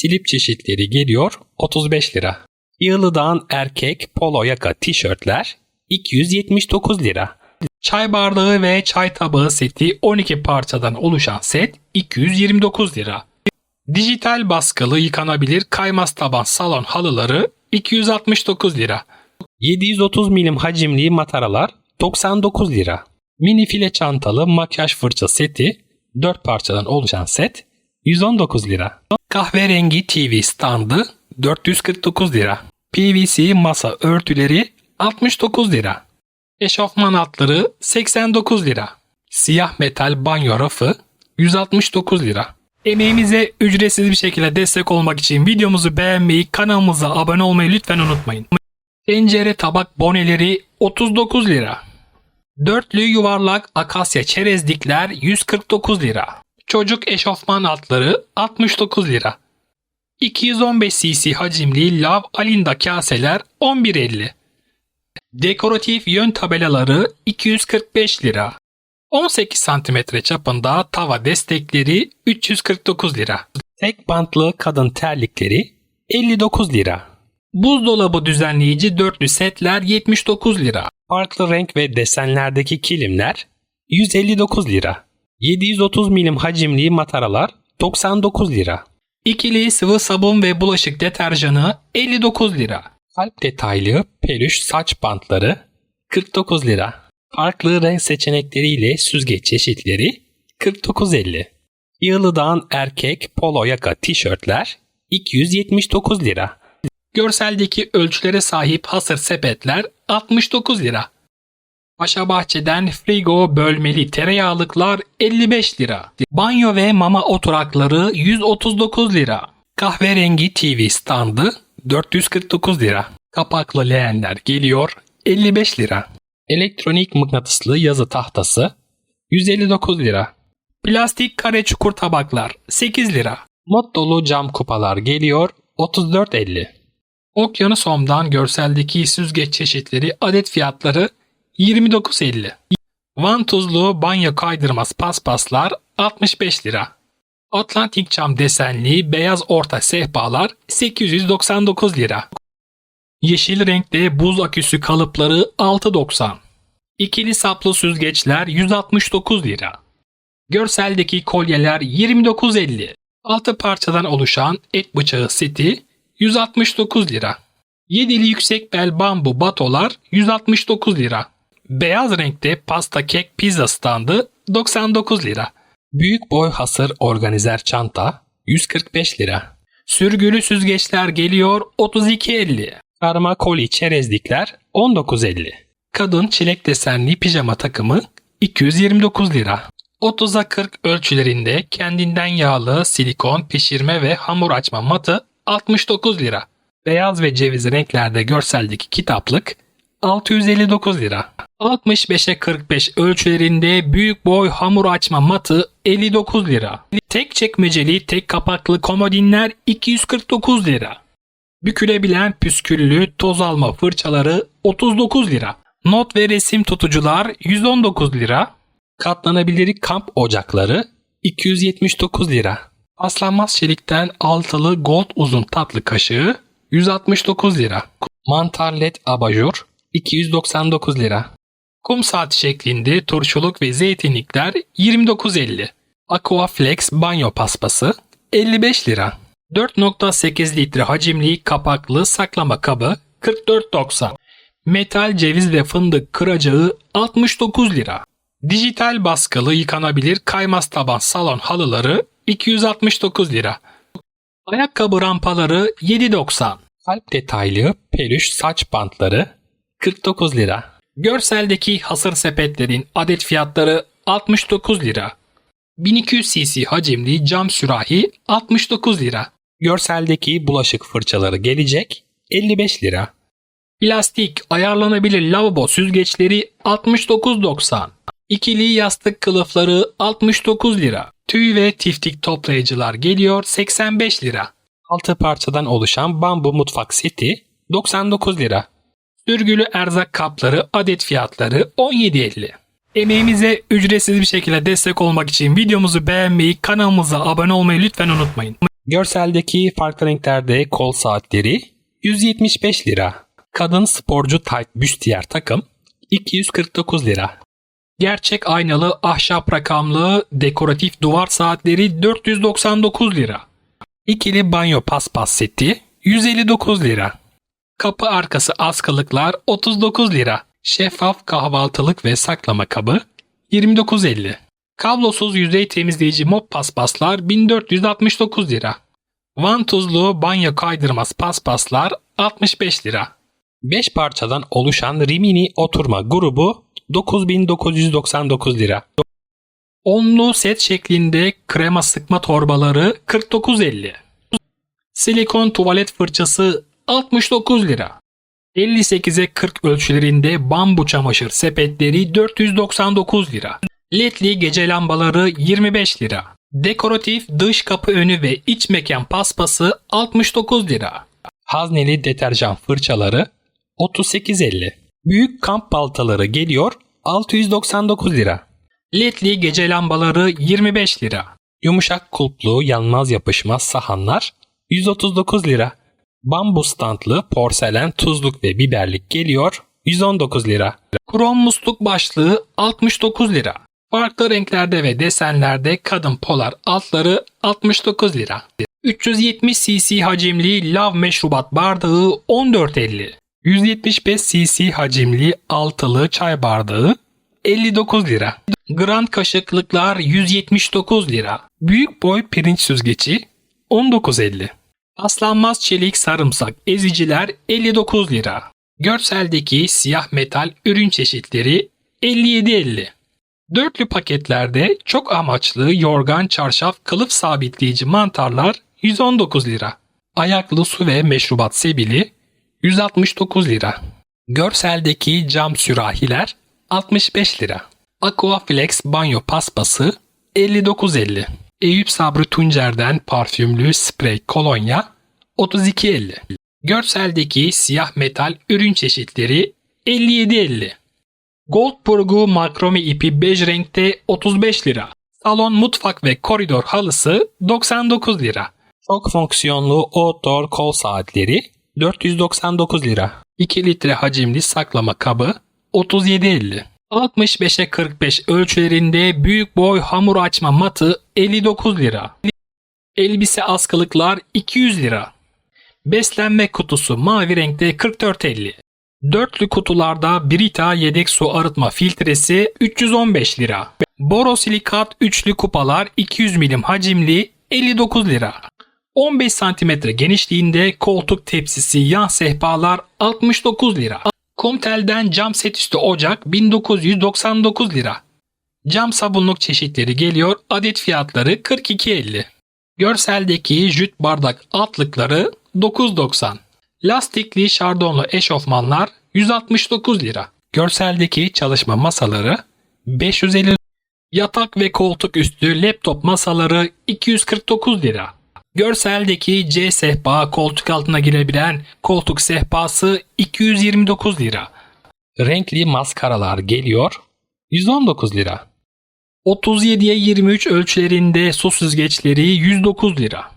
Silip çeşitleri geliyor 35 lira. Yığılıdağın erkek polo yaka tişörtler 279 lira. Çay bardağı ve çay tabağı seti 12 parçadan oluşan set 229 lira. Dijital baskılı yıkanabilir kaymaz taban salon halıları 269 lira. 730 milim hacimli mataralar 99 lira. Mini file çantalı makyaj fırça seti 4 parçadan oluşan set 119 lira. Kahverengi TV standı 449 lira. PVC masa örtüleri 69 lira. Eşofman altları 89 lira. Siyah metal banyo rafı 169 lira. Emeğimize ücretsiz bir şekilde destek olmak için videomuzu beğenmeyi, kanalımıza abone olmayı lütfen unutmayın. Tencere tabak boneleri 39 lira. Dörtlü yuvarlak akasya çerezlikler 149 lira. Çocuk eşofman altları 69 lira. 215 cc hacimli lav alinda kaseler 11.50. Dekoratif yön tabelaları 245 lira. 18 cm çapında tava destekleri 349 lira. Tek bantlı kadın terlikleri 59 lira. Buzdolabı düzenleyici dörtlü setler 79 lira. Farklı renk ve desenlerdeki kilimler 159 lira. 730 milim hacimli mataralar 99 lira. İkili sıvı sabun ve bulaşık deterjanı 59 lira. Kalp detaylı peluş saç bantları 49 lira. Farklı renk seçenekleriyle süzgeç çeşitleri 49.50. Yığılıdağın erkek polo yaka tişörtler 279 lira. Görseldeki ölçülere sahip hasır sepetler 69 lira. Paşa Bahçe'den frigo bölmeli tereyağlıklar 55 lira. Banyo ve mama oturakları 139 lira. Kahverengi TV standı 449 lira. Kapaklı leğenler geliyor 55 lira. Elektronik mıknatıslı yazı tahtası 159 lira. Plastik kare çukur tabaklar 8 lira. Mod dolu cam kupalar geliyor 34.50. Okyanus Home'dan görseldeki süzgeç çeşitleri adet fiyatları 29.50. Vantuzlu banyo kaydırmaz paspaslar 65 lira. Atlantik cam desenli beyaz orta sehpalar 899 lira. Yeşil renkte buz aküsü kalıpları 6.90. İkili saplı süzgeçler 169 lira. Görseldeki kolyeler 29.50. Altı parçadan oluşan et bıçağı seti 169 lira. Yedili yüksek bel bambu batolar 169 lira. Beyaz renkte pasta kek pizza standı 99 lira. Büyük boy hasır organizer çanta 145 lira. Sürgülü süzgeçler geliyor 32.50. Karma koli çerezlikler 19.50. Kadın çilek desenli pijama takımı 229 lira. 30'a 40 ölçülerinde kendinden yağlı silikon pişirme ve hamur açma matı 69 lira. Beyaz ve ceviz renklerde görseldeki kitaplık 659 lira. 65'e 45 ölçülerinde büyük boy hamur açma matı 59 lira. Tek çekmeceli tek kapaklı komodinler 249 lira. Bükülebilen püsküllü toz alma fırçaları 39 lira. Not ve resim tutucular 119 lira. Katlanabilir kamp ocakları 279 lira. Aslanmaz çelikten altılı gold uzun tatlı kaşığı 169 lira. Mantar led abajur 299 lira. Kum saati şeklinde turşuluk ve zeytinlikler 29.50. Aquaflex banyo paspası 55 lira. 4.8 litre hacimli kapaklı saklama kabı 44.90. Metal ceviz ve fındık kıracağı 69 lira. Dijital baskılı yıkanabilir kaymaz taban salon halıları 269 lira. Ayakkabı rampaları 7.90. Kalp detaylı peluş saç bantları 49 lira. Görseldeki hasır sepetlerin adet fiyatları 69 lira. 1200 cc hacimli cam sürahi 69 lira. Görseldeki bulaşık fırçaları gelecek 55 lira. Plastik ayarlanabilir lavabo süzgeçleri 69.90. İkili yastık kılıfları 69 lira. Tüy ve tiftik toplayıcılar geliyor 85 lira. 6 parçadan oluşan bambu mutfak seti 99 lira. Sürgülü erzak kapları adet fiyatları 17.50. Emeğimize ücretsiz bir şekilde destek olmak için videomuzu beğenmeyi, kanalımıza abone olmayı lütfen unutmayın. Görseldeki farklı renklerde kol saatleri 175 lira. Kadın sporcu tight büstiyer takım 249 lira. Gerçek aynalı ahşap rakamlı dekoratif duvar saatleri 499 lira. İkili banyo paspas seti 159 lira. Kapı arkası askılıklar 39 lira. Şeffaf kahvaltılık ve saklama kabı 29.50. Kablosuz yüzey temizleyici mop paspaslar 1469 lira. Vantuzlu banyo kaydırmaz paspaslar 65 lira. 5 parçadan oluşan Rimini oturma grubu 9999 lira. Onlu set şeklinde krema sıkma torbaları 49.50. Silikon tuvalet fırçası 69 lira. 58'e 40 ölçülerinde bambu çamaşır sepetleri 499 lira. LED'li gece lambaları 25 lira. Dekoratif dış kapı önü ve iç mekan paspası 69 lira. Hazneli deterjan fırçaları 38.50. Büyük kamp baltaları geliyor 699 lira. LED'li gece lambaları 25 lira. Yumuşak kulplu yanmaz yapışmaz sahanlar 139 lira. Bambu standlı porselen tuzluk ve biberlik geliyor 119 lira. Krom musluk başlığı 69 lira. Farklı renklerde ve desenlerde kadın polar altları 69 lira. 370 cc hacimli lav meşrubat bardağı 14.50. 175 cc hacimli altılı çay bardağı 59 lira. Grand kaşıklıklar 179 lira. Büyük boy pirinç süzgeci 19.50. Paslanmaz çelik sarımsak eziciler 59 lira. Görseldeki siyah metal ürün çeşitleri 57.50. Dörtlü paketlerde çok amaçlı yorgan çarşaf kılıf sabitleyici mantarlar 119 lira. Ayaklı su ve meşrubat sebili 169 lira. Görseldeki cam sürahiler 65 lira. Aquaflex banyo paspası 59.50. Eyüp Sabri Tuncer'den parfümlü sprey kolonya 32.50. Görseldeki siyah metal ürün çeşitleri 57.50. Goldburg'u makrome ipi bej renkte 35 lira. Salon mutfak ve koridor halısı 99 lira. Çok fonksiyonlu outdoor kol saatleri 499 lira. 2 litre hacimli saklama kabı 37.50. 65'e 45 ölçülerinde büyük boy hamur açma matı 59 lira. Elbise askılıklar 200 lira. Beslenme kutusu mavi renkte 44.50. Dörtlü kutularda Brita yedek su arıtma filtresi 315 lira. Borosilikat üçlü kupalar 200 milim hacimli 59 lira. 15 cm genişliğinde koltuk tepsisi yan sehpalar 69 lira. Komtel'den cam set üstü ocak 1999 lira. Cam sabunluk çeşitleri geliyor adet fiyatları 42.50. Görseldeki jüt bardak altlıkları 9.90. Lastikli şardonlu eşofmanlar 169 lira. Görseldeki çalışma masaları 550 Yatak ve koltuk üstü laptop masaları 249 lira. Görseldeki C sehpa koltuk altına girebilen koltuk sehpası 229 lira. Renkli maskaralar geliyor 119 lira. 37'ye 23 ölçülerinde su süzgeçleri 109 lira.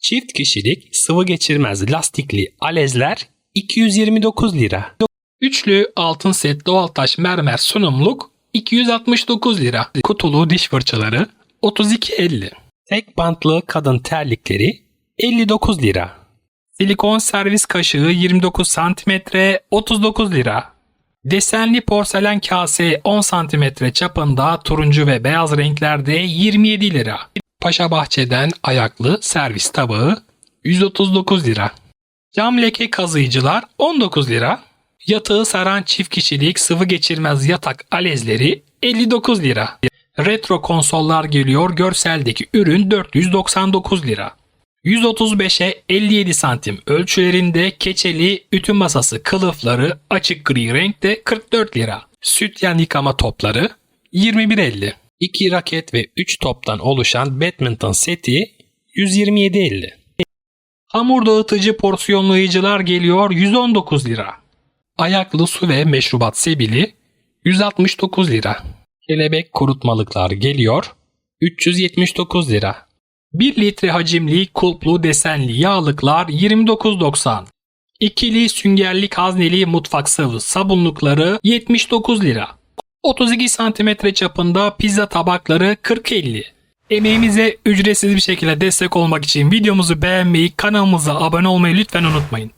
Çift kişilik sıvı geçirmez lastikli alezler 229 lira. Üçlü altın set doğaltaş mermer sunumluk 269 lira. Kutulu diş fırçaları 32.50. Tek bantlı kadın terlikleri 59 lira. Silikon servis kaşığı 29 cm 39 lira. Desenli porselen kase 10 cm çapında turuncu ve beyaz renklerde 27 lira. Paşa Bahçe'den ayaklı servis tabağı 139 lira. Cam leke kazıyıcılar 19 lira. Yatağı saran çift kişilik sıvı geçirmez yatak alezleri 59 lira. Retro konsollar geliyor görseldeki ürün 499 lira. 135'e 57 santim ölçülerinde keçeli ütü masası kılıfları açık gri renkte 44 lira. Sütyen yıkama topları 21.50. 2 raket ve 3 toptan oluşan badminton seti 127.50. Hamur dağıtıcı porsiyonlayıcılar geliyor 119 lira. Ayaklı su ve meşrubat sebili 169 lira. Kelebek kurutmalıklar geliyor 379 lira. 1 litre hacimli kulplu desenli yağlıklar 29.90. İkili süngerli hazneli mutfak sıvı sabunlukları 79 lira. 32 santimetre çapında pizza tabakları 40.50. Emeğimize ücretsiz bir şekilde destek olmak için videomuzu beğenmeyi, kanalımıza abone olmayı lütfen unutmayın.